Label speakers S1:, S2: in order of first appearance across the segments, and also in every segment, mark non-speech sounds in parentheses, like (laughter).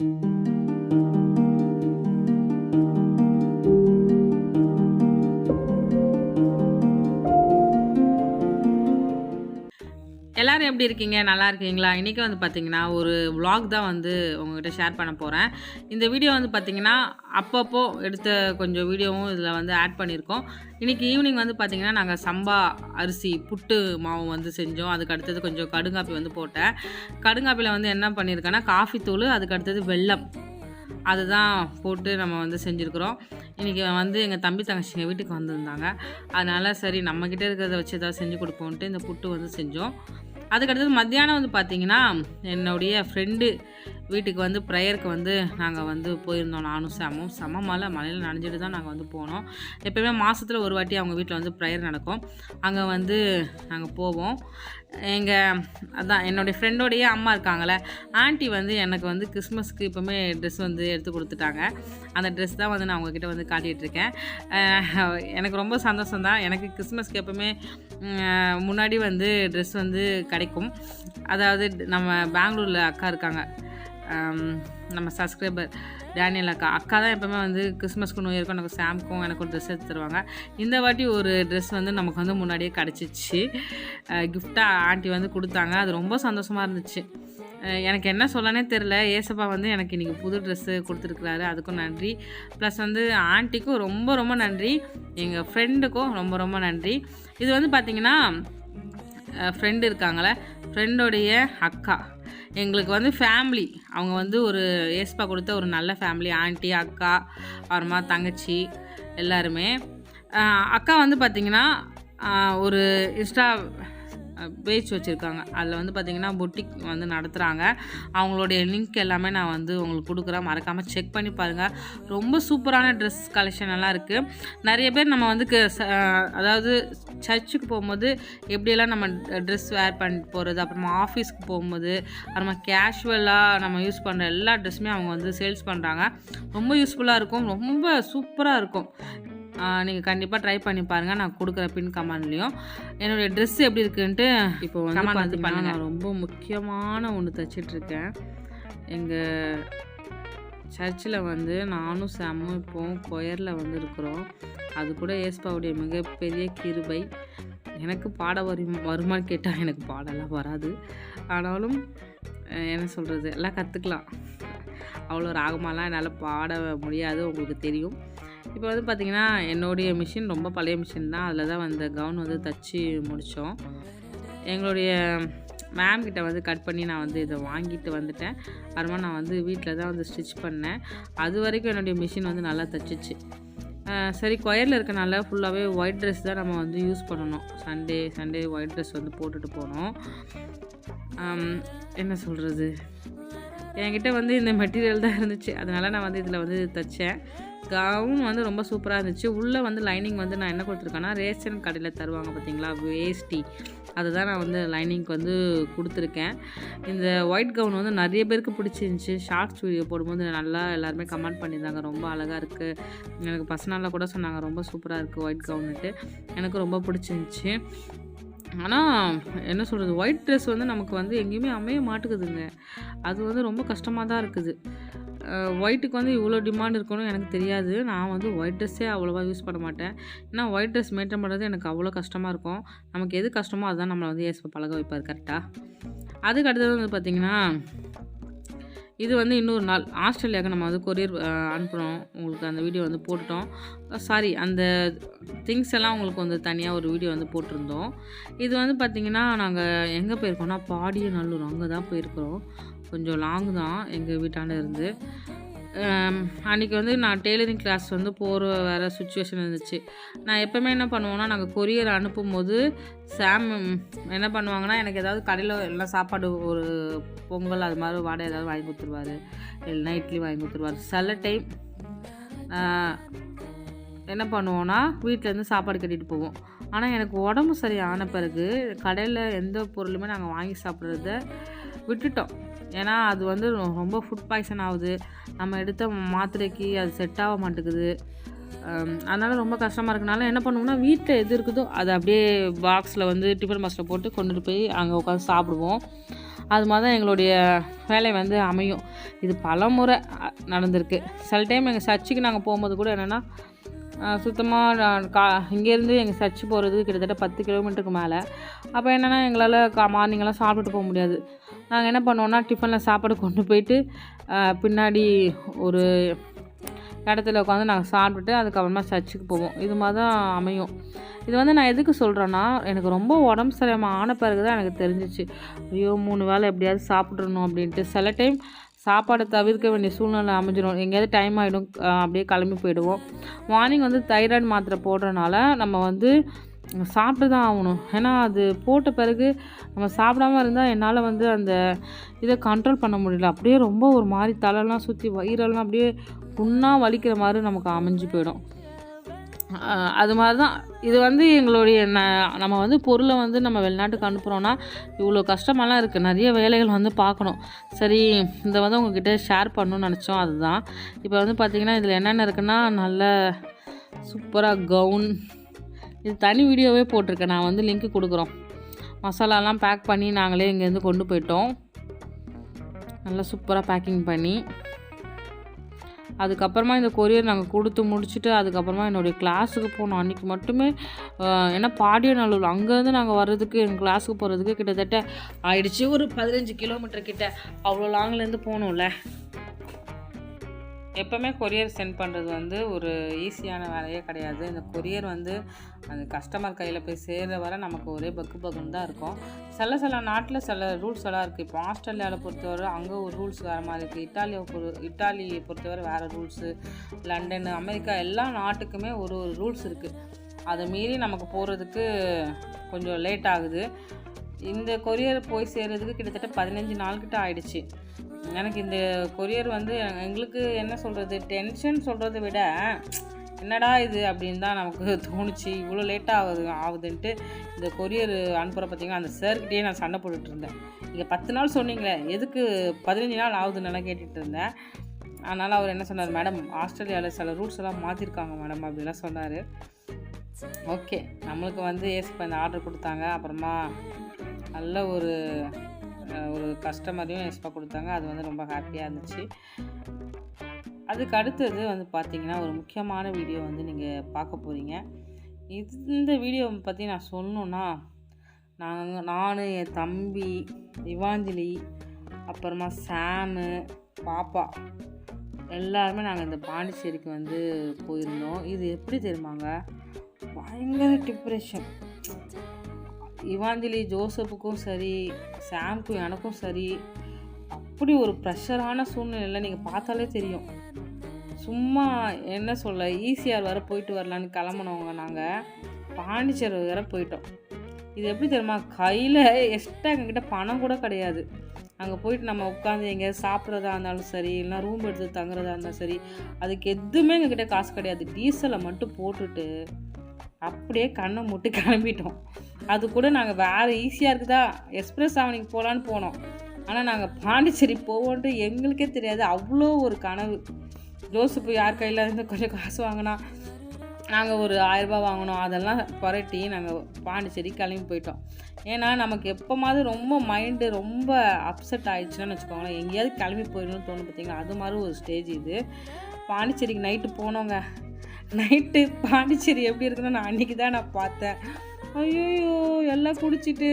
S1: thank you எப்படி இருக்கீங்க நல்லா இருக்கீங்களா இன்றைக்கி வந்து பார்த்திங்கன்னா ஒரு வ்ளாக் தான் வந்து உங்கள்கிட்ட ஷேர் பண்ண போகிறேன் இந்த வீடியோ வந்து பார்த்திங்கன்னா அப்பப்போ எடுத்த கொஞ்சம் வீடியோவும் இதில் வந்து ஆட் பண்ணியிருக்கோம் இன்றைக்கி ஈவினிங் வந்து பார்த்திங்கன்னா நாங்கள் சம்பா அரிசி புட்டு மாவு வந்து செஞ்சோம் அதுக்கு அடுத்தது கொஞ்சம் கடுங்காப்பி வந்து போட்டேன் கடுங்காப்பியில் வந்து என்ன பண்ணியிருக்கேன்னா காஃபி தூள் அதுக்கு அடுத்தது வெள்ளம் அதுதான் போட்டு நம்ம வந்து செஞ்சுருக்குறோம் இன்றைக்கி வந்து எங்கள் தம்பி தங்கச்சி எங்கள் வீட்டுக்கு வந்திருந்தாங்க அதனால் சரி நம்மக்கிட்ட இருக்கிறத வச்சு ஏதாவது செஞ்சு கொடுப்போன்ட்டு இந்த புட்டு வந்து செஞ்சோம் அதுக்கடுத்தது மத்தியானம் வந்து பார்த்திங்கன்னா என்னுடைய ஃப்ரெண்டு வீட்டுக்கு வந்து ப்ரேயருக்கு வந்து நாங்கள் வந்து போயிருந்தோம் நானும் சமம் சம மலை மலையில் நனைஞ்சிட்டு தான் நாங்கள் வந்து போனோம் எப்போயுமே மாதத்தில் ஒரு வாட்டி அவங்க வீட்டில் வந்து ப்ரேயர் நடக்கும் அங்கே வந்து நாங்கள் போவோம் எங்கள் அதான் என்னுடைய ஃப்ரெண்டோடைய அம்மா இருக்காங்களே ஆண்டி வந்து எனக்கு வந்து கிறிஸ்மஸ்க்கு இப்போமே ட்ரெஸ் வந்து எடுத்து கொடுத்துட்டாங்க அந்த ட்ரெஸ் தான் வந்து நான் உங்ககிட்ட வந்து காட்டிகிட்ருக்கேன் எனக்கு ரொம்ப சந்தோஷம் தான் எனக்கு கிறிஸ்மஸ்க்கு எப்போவுமே முன்னாடி வந்து ட்ரெஸ் வந்து கிடைக்கும் அதாவது நம்ம பெங்களூரில் அக்கா இருக்காங்க நம்ம சப்ஸ்கிரைபர் டேனியல் அக்கா அக்கா தான் எப்போவுமே வந்து கிறிஸ்மஸ்க்கு நோய் இருக்கும் எனக்கு சாம்க்கும் எனக்கு ஒரு ட்ரெஸ் எடுத்து தருவாங்க இந்த வாட்டி ஒரு ட்ரெஸ் வந்து நமக்கு வந்து முன்னாடியே கிடச்சிச்சு கிஃப்டாக ஆண்டி வந்து கொடுத்தாங்க அது ரொம்ப சந்தோஷமாக இருந்துச்சு எனக்கு என்ன சொல்லனே தெரில ஏசப்பா வந்து எனக்கு இன்றைக்கி புது ட்ரெஸ்ஸு கொடுத்துருக்குறாரு அதுக்கும் நன்றி ப்ளஸ் வந்து ஆண்டிக்கும் ரொம்ப ரொம்ப நன்றி எங்கள் ஃப்ரெண்டுக்கும் ரொம்ப ரொம்ப நன்றி இது வந்து பார்த்திங்கன்னா ஃப்ரெண்டு இருக்காங்களே ஃப்ரெண்டோடைய அக்கா எங்களுக்கு வந்து ஃபேமிலி அவங்க வந்து ஒரு ஏஸ்பா கொடுத்த ஒரு நல்ல ஃபேமிலி ஆண்டி அக்கா அப்புறமா தங்கச்சி எல்லாருமே அக்கா வந்து பார்த்திங்கன்னா ஒரு இன்ஸ்டா பேஜ் வச்சுருக்காங்க அதில் வந்து பார்த்திங்கன்னா பொட்டிக் வந்து நடத்துகிறாங்க அவங்களுடைய லிங்க் எல்லாமே நான் வந்து உங்களுக்கு கொடுக்குறேன் மறக்காமல் செக் பண்ணி பாருங்கள் ரொம்ப சூப்பரான ட்ரெஸ் கலெக்ஷன் எல்லாம் இருக்குது நிறைய பேர் நம்ம வந்து அதாவது சர்ச்சுக்கு போகும்போது எப்படியெல்லாம் நம்ம ட்ரெஸ் வேர் பண்ணி போகிறது அப்புறமா ஆஃபீஸ்க்கு போகும்போது அப்புறமா கேஷுவலாக நம்ம யூஸ் பண்ணுற எல்லா ட்ரெஸ்ஸுமே அவங்க வந்து சேல்ஸ் பண்ணுறாங்க ரொம்ப யூஸ்ஃபுல்லாக இருக்கும் ரொம்ப சூப்பராக இருக்கும் நீங்கள் கண்டிப்பாக ட்ரை பண்ணி பாருங்கள் நான் கொடுக்குற பின் கமாண்ட்லேயும் என்னுடைய ட்ரெஸ் எப்படி இருக்குன்ட்டு இப்போ வந்து பார்த்தீங்கன்னா நான் ரொம்ப முக்கியமான ஒன்று தைச்சிட்ருக்கேன் எங்கள் சர்ச்சில் வந்து நானும் சாமும் இப்போவும் கொயரில் வந்து இருக்கிறோம் அது கூட ஏஸ்பாவுடைய மிகப்பெரிய கிருபை எனக்கு பாட வரும் வருமானு கேட்டால் எனக்கு பாடலாம் வராது ஆனாலும் என்ன சொல்கிறது எல்லாம் கற்றுக்கலாம் அவ்வளோ ராகமாலாம் என்னால் பாட முடியாது உங்களுக்கு தெரியும் இப்போ வந்து பார்த்திங்கன்னா என்னுடைய மிஷின் ரொம்ப பழைய மிஷின் தான் அதில் தான் அந்த கவுன் வந்து தச்சு முடித்தோம் எங்களுடைய மேம் கிட்ட வந்து கட் பண்ணி நான் வந்து இதை வாங்கிட்டு வந்துட்டேன் அப்புறமா நான் வந்து வீட்டில் தான் வந்து ஸ்டிச் பண்ணேன் அது வரைக்கும் என்னுடைய மிஷின் வந்து நல்லா தச்சிச்சு சரி கொயரில் இருக்கனால ஃபுல்லாகவே ஒயிட் ட்ரெஸ் தான் நம்ம வந்து யூஸ் பண்ணணும் சண்டே சண்டே ஒயிட் ட்ரெஸ் வந்து போட்டுட்டு போனோம் என்ன சொல்கிறது என்கிட்ட வந்து இந்த மெட்டீரியல் தான் இருந்துச்சு அதனால் நான் வந்து இதில் வந்து தைச்சேன் கவுன் வந்து ரொம்ப சூப்பராக இருந்துச்சு உள்ளே வந்து லைனிங் வந்து நான் என்ன கொடுத்துருக்கேன்னா ரேஷன் கடையில் தருவாங்க பார்த்தீங்களா வேஸ்டி அதுதான் நான் வந்து லைனிங்க்கு வந்து கொடுத்துருக்கேன் இந்த ஒயிட் கவுன் வந்து நிறைய பேருக்கு பிடிச்சிருந்துச்சி ஷார்ட்ஸ் வீடியோ போடும்போது நல்லா எல்லாருமே கமெண்ட் பண்ணியிருந்தாங்க ரொம்ப அழகாக இருக்குது எனக்கு பர்சனலாக கூட சொன்னாங்க ரொம்ப சூப்பராக இருக்குது ஒயிட் கவுன்ட்டு எனக்கு ரொம்ப பிடிச்சிருந்துச்சி ஆனால் என்ன சொல்கிறது ஒயிட் ட்ரெஸ் வந்து நமக்கு வந்து எங்கேயுமே அமைய மாட்டுக்குதுங்க அது வந்து ரொம்ப கஷ்டமாக தான் இருக்குது ஒயிட்டுக்கு வந்து இவ்வளோ டிமாண்ட் இருக்கணும் எனக்கு தெரியாது நான் வந்து ஒயிட் ட்ரெஸ்ஸே அவ்வளோவா யூஸ் பண்ண மாட்டேன் ஏன்னா ஒயிட் ட்ரெஸ் மெயின்டைன் பண்ணுறது எனக்கு அவ்வளோ கஷ்டமாக இருக்கும் நமக்கு எது கஷ்டமோ அதுதான் நம்மளை வந்து ஏசப்ப பழக வைப்பார் கரெக்டாக அதுக்கு அடுத்தது வந்து பார்த்திங்கன்னா இது வந்து இன்னொரு நாள் ஆஸ்திரேலியாவுக்கு நம்ம வந்து கொரியர் அனுப்புகிறோம் உங்களுக்கு அந்த வீடியோ வந்து போட்டுட்டோம் சாரி அந்த திங்ஸ் எல்லாம் உங்களுக்கு வந்து தனியாக ஒரு வீடியோ வந்து போட்டிருந்தோம் இது வந்து பார்த்திங்கன்னா நாங்கள் எங்கே போயிருக்கோம்னா பாடிய நல்லூர் அங்கே தான் போயிருக்கிறோம் கொஞ்சம் லாங் தான் எங்கள் வீட்டாண்ட இருந்து அன்றைக்கி வந்து நான் டெய்லரிங் கிளாஸ் வந்து போகிற வேறு சுச்சுவேஷன் இருந்துச்சு நான் எப்போவுமே என்ன பண்ணுவோன்னா நாங்கள் கொரியர் அனுப்பும்போது சாம் என்ன பண்ணுவாங்கன்னா எனக்கு ஏதாவது கடையில் எல்லாம் சாப்பாடு ஒரு பொங்கல் அது மாதிரி வாடகை ஏதாவது வாங்கி கொடுத்துருவாரு இல்லைன்னா இட்லி வாங்கி கொடுத்துருவாரு சில டைம் என்ன பண்ணுவோன்னா வீட்டிலேருந்து சாப்பாடு கட்டிகிட்டு போவோம் ஆனால் எனக்கு உடம்பு சரியான பிறகு கடையில் எந்த பொருளுமே நாங்கள் வாங்கி சாப்பிட்றத விட்டுட்டோம் ஏன்னா அது வந்து ரொம்ப ஃபுட் பாய்சன் ஆகுது நம்ம எடுத்த மாத்திரைக்கு அது செட் ஆக மாட்டேங்குது அதனால் ரொம்ப கஷ்டமாக இருக்கனால என்ன பண்ணுவோம்னா வீட்டில் எது இருக்குதோ அதை அப்படியே பாக்ஸில் வந்து டிஃபன் பாக்ஸில் போட்டு கொண்டுட்டு போய் அங்கே உட்காந்து சாப்பிடுவோம் அது மாதிரி தான் எங்களுடைய வேலை வந்து அமையும் இது பல முறை நடந்திருக்கு சில டைம் எங்கள் சர்ச்சுக்கு நாங்கள் போகும்போது கூட என்னென்னா சுத்தமாக கா இங்கேருந்து எங்கள் சர்ச்சு போகிறது கிட்டத்தட்ட பத்து கிலோமீட்டருக்கு மேலே அப்போ என்னென்னா எங்களால் கா மார்னிங்கெல்லாம் சாப்பிட்டுட்டு போக முடியாது நாங்கள் என்ன பண்ணுவோன்னா டிஃபனில் சாப்பாடு கொண்டு போயிட்டு பின்னாடி ஒரு இடத்துல உட்காந்து நாங்கள் சாப்பிட்டுட்டு அதுக்கப்புறமா சர்ச்சுக்கு போவோம் இது மாதிரி தான் அமையும் இது வந்து நான் எதுக்கு சொல்கிறேன்னா எனக்கு ரொம்ப உடம்பு சரியாமல் ஆன பிறகு தான் எனக்கு தெரிஞ்சிச்சு ஐயோ மூணு வேலை எப்படியாவது சாப்பிட்றணும் அப்படின்ட்டு சில டைம் சாப்பாடை தவிர்க்க வேண்டிய சூழ்நிலை அமைஞ்சிடும் எங்கேயாவது டைம் ஆகிடும் அப்படியே கிளம்பி போயிடுவோம் மார்னிங் வந்து தைராய்டு மாத்திரை போடுறனால நம்ம வந்து சாப்பிட்டு தான் ஆகணும் ஏன்னா அது போட்ட பிறகு நம்ம சாப்பிடாம இருந்தால் என்னால் வந்து அந்த இதை கண்ட்ரோல் பண்ண முடியல அப்படியே ரொம்ப ஒரு மாதிரி தலைலாம் சுற்றி வயிறெல்லாம் அப்படியே புண்ணாக வலிக்கிற மாதிரி நமக்கு அமைஞ்சு போயிடும் அது மாதிரி தான் இது வந்து எங்களுடைய ந நம்ம வந்து பொருளை வந்து நம்ம வெளிநாட்டுக்கு அனுப்புகிறோன்னா இவ்வளோ கஷ்டமெல்லாம் இருக்குது நிறைய வேலைகள் வந்து பார்க்கணும் சரி இதை வந்து உங்ககிட்ட ஷேர் பண்ணணும்னு நினச்சோம் அதுதான் இப்போ வந்து பார்த்திங்கன்னா இதில் என்னென்ன இருக்குன்னா நல்ல சூப்பராக கவுன் இது தனி வீடியோவே போட்டிருக்கேன் நான் வந்து லிங்க்கு கொடுக்குறோம் மசாலாலாம் பேக் பண்ணி நாங்களே இங்கேருந்து கொண்டு போயிட்டோம் நல்லா சூப்பராக பேக்கிங் பண்ணி அதுக்கப்புறமா இந்த கொரியர் நாங்கள் கொடுத்து முடிச்சுட்டு அதுக்கப்புறமா என்னுடைய கிளாஸுக்கு போனோம் அன்றைக்கி மட்டுமே ஏன்னா பாடியநல்லூர் அங்கேருந்து நாங்கள் வர்றதுக்கு எங்கள் கிளாஸுக்கு போகிறதுக்கு கிட்டத்தட்ட ஆயிடுச்சு ஒரு பதினஞ்சு கிலோமீட்டர் கிட்ட அவ்வளோ லாங்லேருந்து போகணும்ல எப்போவுமே கொரியர் சென்ட் பண்ணுறது வந்து ஒரு ஈஸியான வேலையே கிடையாது இந்த கொரியர் வந்து அந்த கஸ்டமர் கையில் போய் சேர்கிற வர நமக்கு ஒரே பக்கு பக்குன்னு தான் இருக்கும் சில சில நாட்டில் சில ரூல்ஸ் எல்லாம் இருக்குது இப்போ ஆஸ்திரேலியாவில் பொறுத்தவரை அங்கே ஒரு ரூல்ஸ் வேறு மாதிரி இருக்குது இட்டாலியை பொறு இட்டாலியை பொறுத்தவரை வேறு ரூல்ஸு லண்டன் அமெரிக்கா எல்லா நாட்டுக்குமே ஒரு ஒரு ரூல்ஸ் இருக்குது அதை மீறி நமக்கு போகிறதுக்கு கொஞ்சம் லேட் ஆகுது இந்த கொரியர் போய் சேர்கிறதுக்கு கிட்டத்தட்ட பதினஞ்சு நாள் கிட்ட ஆயிடுச்சு எனக்கு இந்த கொரியர் வந்து எங்களுக்கு என்ன சொல்கிறது டென்ஷன் சொல்கிறத விட என்னடா இது அப்படின்னு தான் நமக்கு தோணுச்சு இவ்வளோ லேட்டாக ஆகுது ஆகுதுன்ட்டு இந்த கொரியர் அனுப்புகிற பார்த்தீங்கன்னா அந்த சார்கிட்டயே நான் சண்டை போட்டுட்டு இருந்தேன் நீங்கள் பத்து நாள் சொன்னீங்களே எதுக்கு பதினஞ்சு நாள் ஆகுதுன்னு நான் கேட்டுட்டு இருந்தேன் அதனால் அவர் என்ன சொன்னார் மேடம் ஆஸ்திரேலியாவில் சில ரூட்ஸ் எல்லாம் மாற்றிருக்காங்க மேடம் அப்படிலாம் சொன்னார் ஓகே நம்மளுக்கு வந்து ஏசு இந்த ஆர்டர் கொடுத்தாங்க அப்புறமா நல்ல ஒரு ஒரு கஸ்டமரையும் எக்ஸ்பா கொடுத்தாங்க அது வந்து ரொம்ப ஹாப்பியாக இருந்துச்சு அதுக்கு அடுத்தது வந்து பார்த்திங்கன்னா ஒரு முக்கியமான வீடியோ வந்து நீங்கள் பார்க்க போகிறீங்க இந்த வீடியோ பற்றி நான் சொல்லணுன்னா நாங்கள் நான் என் தம்பி திவாஞ்சலி அப்புறமா சாமு பாப்பா எல்லாருமே நாங்கள் இந்த பாண்டிச்சேரிக்கு வந்து போயிருந்தோம் இது எப்படி தெரியுமாங்க பயங்கர டிப்ரெஷன் இவாஞ்சலி ஜோசப்புக்கும் சரி சாம்க்கும் எனக்கும் சரி அப்படி ஒரு ப்ரெஷரான சூழ்நிலையில் நீங்கள் பார்த்தாலே தெரியும் சும்மா என்ன சொல்ல ஈஸியாக வர போயிட்டு வரலான்னு கிளம்புனவங்க நாங்கள் பாண்டிச்சேரி வேறு போயிட்டோம் இது எப்படி தெரியுமா கையில் எக்ஸ்ட்ரா எங்ககிட்ட பணம் கூட கிடையாது அங்கே போயிட்டு நம்ம உட்காந்து எங்கேயாவது சாப்பிட்றதா இருந்தாலும் சரி இல்லைனா ரூம் எடுத்து தங்குறதா இருந்தாலும் சரி அதுக்கு எதுவுமே எங்ககிட்ட காசு கிடையாது டீசலை மட்டும் போட்டுட்டு அப்படியே கண்ணை மூட்டு கிளம்பிட்டோம் அது கூட நாங்கள் வேறு ஈஸியாக இருக்குதா எக்ஸ்பிரஸ் ஆவணிக்கு போகலான்னு போனோம் ஆனால் நாங்கள் பாண்டிச்சேரி போவோன்ட்டு எங்களுக்கே தெரியாது அவ்வளோ ஒரு கனவு ஜோசப்பு யார் கையில் இருந்து கொஞ்சம் காசு வாங்கினா நாங்கள் ஒரு ஆயரரூபா வாங்கினோம் அதெல்லாம் புரட்டி நாங்கள் பாண்டிச்சேரி கிளம்பி போயிட்டோம் ஏன்னா நமக்கு எப்போமாவது ரொம்ப மைண்டு ரொம்ப அப்செட் ஆயிடுச்சுன்னு வச்சுக்கோங்களேன் எங்கேயாவது கிளம்பி போயிடணும்னு தோணும் பார்த்தீங்களா அது மாதிரி ஒரு ஸ்டேஜ் இது பாண்டிச்சேரிக்கு நைட்டு போனோங்க நைட்டு பாண்டிச்சேரி எப்படி இருக்குன்னு நான் அன்றைக்கி தான் நான் பார்த்தேன் ஐயோயோ எல்லாம் குடிச்சிட்டு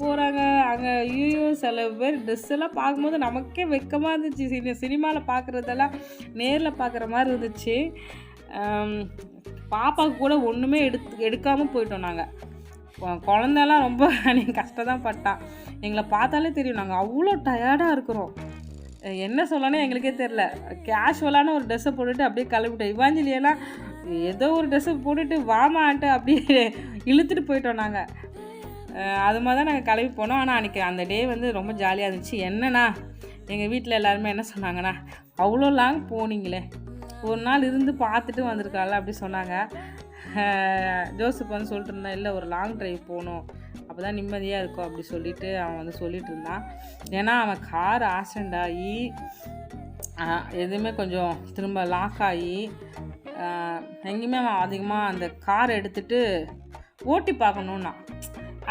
S1: போகிறாங்க அங்கே ஐயோயோ சில பேர் ட்ரெஸ் எல்லாம் பார்க்கும்போது நமக்கே வெக்கமாக இருந்துச்சு சினி சினிமாவில் பார்க்குறதெல்லாம் நேரில் பார்க்குற மாதிரி இருந்துச்சு பாப்பாவுக்கு கூட ஒன்றுமே எடுத்து எடுக்காமல் போயிட்டோம் நாங்கள் குழந்தெல்லாம் ரொம்ப (laughs) நீங்கள் கஷ்டம் தான் பட்டான் எங்களை பார்த்தாலே தெரியும் நாங்கள் அவ்வளோ டயர்டாக இருக்கிறோம் என்ன சொல்லணும் எங்களுக்கே தெரில கேஷுவலான ஒரு ட்ரெஸ்ஸை போட்டுட்டு அப்படியே கழுவிட்டோம் இவாஞ்சலியெல்லாம் ஏதோ ஒரு ட்ரெஸ்ஸை போட்டுட்டு வாமான்ட்டு அப்படியே இழுத்துட்டு போயிட்டோம் நாங்கள் அது மாதிரி தான் நாங்கள் கிளம்பி போனோம் ஆனால் அன்றைக்கி அந்த டே வந்து ரொம்ப ஜாலியாக இருந்துச்சு என்னண்ணா எங்கள் வீட்டில் எல்லாருமே என்ன சொன்னாங்கன்னா அவ்வளோ லாங் போனீங்களே ஒரு நாள் இருந்து பார்த்துட்டு வந்திருக்காள் அப்படி சொன்னாங்க ஜோசப் வந்து சொல்லிட்டு இருந்தான் இல்லை ஒரு லாங் ட்ரைவ் போகணும் அப்போ தான் நிம்மதியாக இருக்கும் அப்படி சொல்லிவிட்டு அவன் வந்து சொல்லிகிட்டு இருந்தான் ஏன்னா அவன் கார் ஆக்சிடெண்ட் ஆகி எதுவுமே கொஞ்சம் திரும்ப லாக் ஆகி எங்கேயுமே அவன் அதிகமாக அந்த கார் எடுத்துகிட்டு ஓட்டி பார்க்கணுன்னா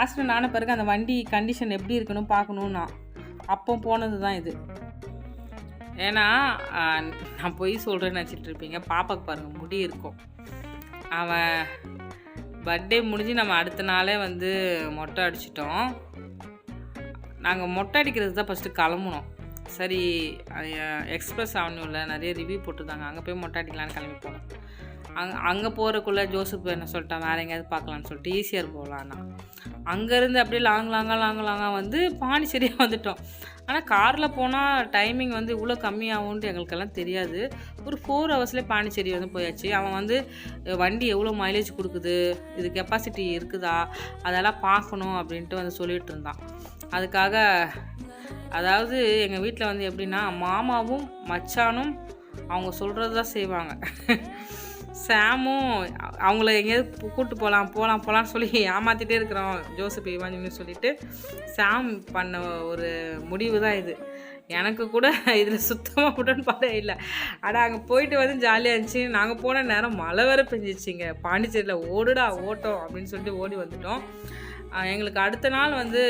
S1: ஆக்சிடென்ட் ஆன பிறகு அந்த வண்டி கண்டிஷன் எப்படி இருக்கணும் பார்க்கணுன்னா அப்போ போனது தான் இது ஏன்னா நான் போய் சொல்கிறேன்னு வச்சுட்டு இருப்பீங்க பாப்பாக்கு பாருங்கள் முடி இருக்கும் அவன் பர்த்டே முடிஞ்சு நம்ம அடுத்த நாளே வந்து மொட்டை அடிச்சிட்டோம் நாங்கள் மொட்டை அடிக்கிறது தான் ஃபஸ்ட்டு கிளம்புனோம் சரி எக்ஸ்பிரஸ் ஆவனியூவில் நிறைய ரிவ்யூ போட்டிருந்தாங்க அங்கே போய் மொட்டை கிளம்பி போனோம் அங்கே அங்கே போகிறக்குள்ளே ஜோசப் என்ன சொல்லிட்டான் வேறு எங்கேயாவது பார்க்கலான்னு சொல்லிட்டு ஈஸியாக போகலான்னா அங்கேருந்து அப்படியே லாங் லாங்காக லாங் லாங்காக வந்து பாண்டிச்சேரியாக (laughs) வந்துட்டோம் ஆனால் காரில் போனால் டைமிங் வந்து இவ்வளோ கம்மியாகும்ன்ட்டு எங்களுக்கெல்லாம் தெரியாது ஒரு ஃபோர் ஹவர்ஸ்லேயே பாண்டிச்சேரி வந்து போயாச்சு அவன் வந்து வண்டி எவ்வளோ மைலேஜ் கொடுக்குது இது கெப்பாசிட்டி இருக்குதா அதெல்லாம் பார்க்கணும் அப்படின்ட்டு வந்து சொல்லிகிட்டு இருந்தான் அதுக்காக அதாவது எங்கள் வீட்டில் வந்து எப்படின்னா மாமாவும் மச்சானும் அவங்க சொல்கிறது தான் செய்வாங்க சாமும் அவங்கள எங்கேயாவது கூப்பிட்டு போகலாம் போகலாம் போகலான்னு சொல்லி ஏமாற்றிட்டே இருக்கிறோம் ஜோசப் இவாஞ்சின்னு சொல்லிட்டு சாம் பண்ண ஒரு முடிவு தான் இது எனக்கு கூட இதில் சுத்தமாக உடன்பாடே இல்லை ஆனால் அங்கே போயிட்டு வந்து ஜாலியாக இருந்துச்சு நாங்கள் போன நேரம் மழை வேறு பெஞ்சிச்சிங்க பாண்டிச்சேரியில் ஓடுடா ஓட்டம் அப்படின்னு சொல்லிட்டு ஓடி வந்துட்டோம் எங்களுக்கு அடுத்த நாள் வந்து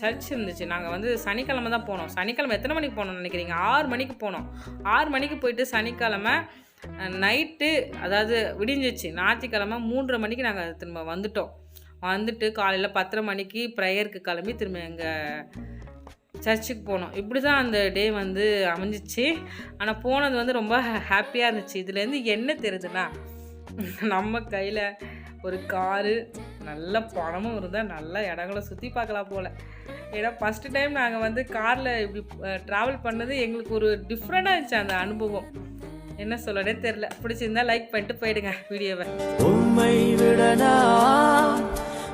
S1: சர்ச் இருந்துச்சு நாங்கள் வந்து சனிக்கிழமை தான் போனோம் சனிக்கிழமை எத்தனை மணிக்கு போனோம்னு நினைக்கிறீங்க ஆறு மணிக்கு போனோம் ஆறு மணிக்கு போயிட்டு சனிக்கிழமை நைட்டு அதாவது விடிஞ்சிச்சு ஞாயிற்றுக்கிழமை மூன்றரை மணிக்கு நாங்கள் திரும்ப வந்துட்டோம் வந்துட்டு காலையில் பத்தரை மணிக்கு ப்ரேயருக்கு கிளம்பி திரும்ப எங்கள் சர்ச்சுக்கு போனோம் இப்படி தான் அந்த டே வந்து அமைஞ்சிச்சு ஆனால் போனது வந்து ரொம்ப ஹாப்பியாக இருந்துச்சு இதுலேருந்து என்ன தெரியுதுன்னா நம்ம கையில் ஒரு காரு நல்ல பணமும் இருந்தால் நல்ல இடங்களை சுற்றி பார்க்கலாம் போல் ஏன்னா ஃபஸ்ட்டு டைம் நாங்கள் வந்து காரில் இப்படி ட்ராவல் பண்ணது எங்களுக்கு ஒரு டிஃப்ரெண்டாக இருந்துச்சு அந்த அனுபவம் என்ன சொல்லனே தெரில பிடிச்சிருந்தா லைக் பண்ணிட்டு போயிடுங்க வீடியோவை உண்மை விடனா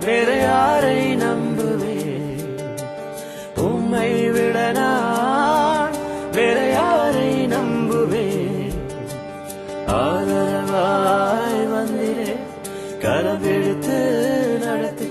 S1: வேற யாரை நம்புவேன் உண்மை விடனா
S2: வேற யாரை
S1: நம்புவேன் ஆதரவாய் வந்திரே